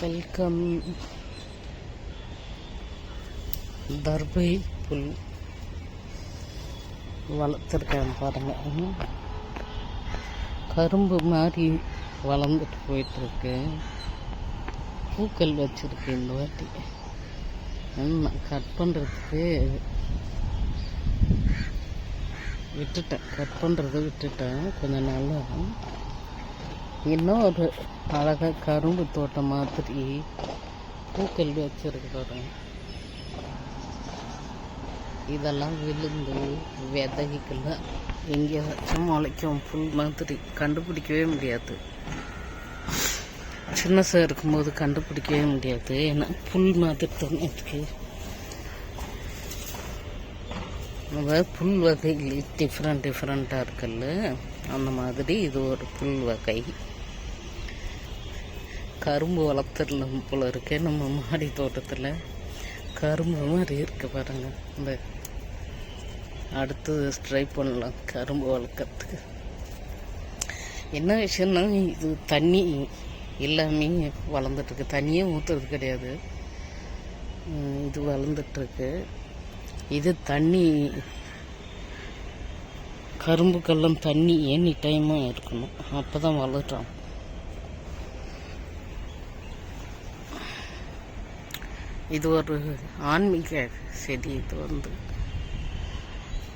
Welcome தர்பை புல் வளர்த்துருக்கேன் பாருங்கள் கரும்பு மாதிரி வளர்ந்துட்டு போயிட்டுருக்கு. பூக்கள் வச்சுருக்கேன் இந்த வாட்டி. நான் கட் பண்ணுறதுக்கு விட்டுட்டேன். கட் பண்ணுறத விட்டுட்டேன். கொஞ்சம் நாளா. இன்னும் ஒரு அழகாக கரும்பு தோட்டம் மாதிரி பூக்கள் வச்சுருக்கிறோம் இதெல்லாம் விழுந்து விதைக்கல எங்கேயாச்சும் முளைக்கும் புல் மாதிரி கண்டுபிடிக்கவே முடியாது சின்னசாக இருக்கும்போது கண்டுபிடிக்கவே முடியாது ஏன்னா புல் மாதிரி தானே இருக்கு அதாவது புல் வகைகள் டிஃப்ரெண்ட் டிஃப்ரெண்ட்டாக இருக்குல்ல அந்த மாதிரி இது ஒரு புல் வகை கரும்பு வளர்த்துடலாம் போல இருக்கே நம்ம மாடி தோட்டத்தில். கரும்பு மாதிரி இருக்கு பாருங்கள் இந்த அடுத்து ட்ரை பண்ணலாம் கரும்பு வளர்க்குறதுக்கு. என்ன விஷயம்னா இது தண்ணி எல்லாமே வளர்ந்துட்டுருக்கு தண்ணியே ஊற்றுறது கிடையாது. இது வளர்ந்துட்டுருக்கு இது தண்ணி கரும்புக்கெல்லாம் தண்ணி எனி டைமும் இருக்கணும். அப்போ தான் வளரும் இது ஒரு ஆன்மீக செடி இது வந்து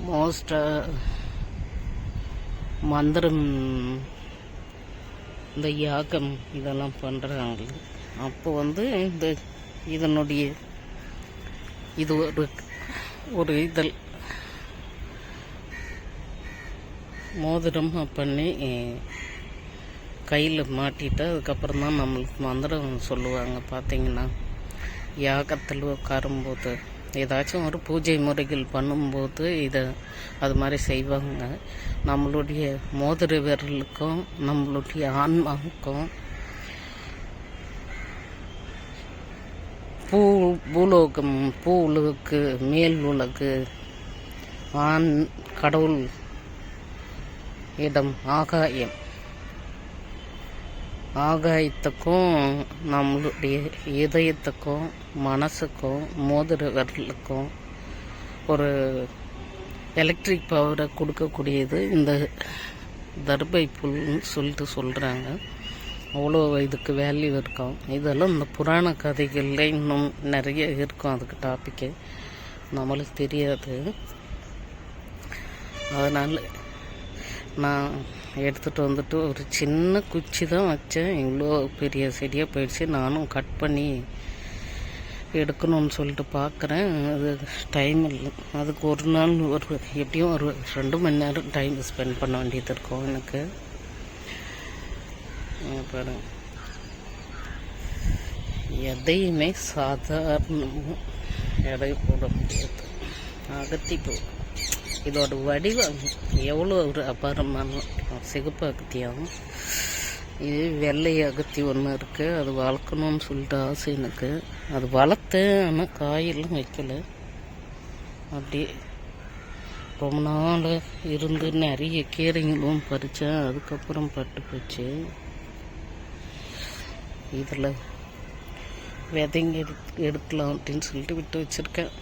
மோஸ்டாக மந்திரம் இந்த யாகம் இதெல்லாம் பண்ணுறாங்க அப்போ வந்து இந்த இதனுடைய இது ஒரு ஒரு இதழ். மோதிரம் பண்ணி கையில் மாட்டிட்டு அதுக்கப்புறம் தான் நம்மளுக்கு மந்திரம் சொல்லுவாங்க பார்த்தீங்கன்னா யாகத்தில் உட்காரும்போது ஏதாச்சும் ஒரு பூஜை முறைகள் பண்ணும்போது இதை அது மாதிரி செய்வாங்க. நம்மளுடைய மோதிர விரலுக்கும் நம்மளுடைய ஆன்மாவுக்கும் பூ பூலோகம் பூ உலகுக்கு மேல் உலகு ஆண் கடவுள் இடம் ஆகாயம். ஆகாயத்துக்கும் நம்மளுடைய இதயத்துக்கும் மனசுக்கும் மோதிர விரலுக்கும் ஒரு எலக்ட்ரிக் பவரை கொடுக்கக்கூடியது இந்த தர்பை புல்னு சொல்லிட்டு சொல்கிறாங்க அவ்வளோ இதுக்கு வேல்யூ இருக்கும். இதெல்லாம் இந்த புராண கதைகளில் இன்னும் நிறைய இருக்கும் அதுக்கு டாப்பிக்கு நம்மளுக்கு தெரியாது. அதனால் நான் எடுத்துகிட்டு வந்துட்டு ஒரு சின்ன குச்சி தான் வச்சேன். இவ்வளோ பெரிய செடியாக போயிடுச்சு. நானும் கட் பண்ணி எடுக்கணும்னு சொல்லிட்டு பார்க்குறேன் அது டைம் இல்லை. அதுக்கு ஒரு நாள் ஒரு எப்படியும் ஒரு ரெண்டு மணி நேரம் டைம் ஸ்பெண்ட் பண்ண வேண்டியது இருக்கும் எனக்கு. இங்க பாருங்க. எதையுமே சாதாரணமாக எடை போட முடியாது. அகத்தி போ இதோட வடிவம் எவ்வளோ ஒரு அபாரமான சிகப்பு அகத்தியாகும். இது வெள்ளை அகத்தி ஒன்று இருக்குது அது வளர்க்கணும்னு சொல்லிட்டு ஆசை எனக்கு. அது வளர்த்தேன் ஆனால் காயெல்லாம் வைக்கலை. அப்படியே ரொம்ப நாள் இருந்து நிறைய கீரைங்களும் பறித்தேன் அதுக்கப்புறம் பட்டு போச்சு. இதில் விதைங்க எடுக்கலாம் அப்படின்னு சொல்லிட்டு விட்டு வச்சுருக்கேன்.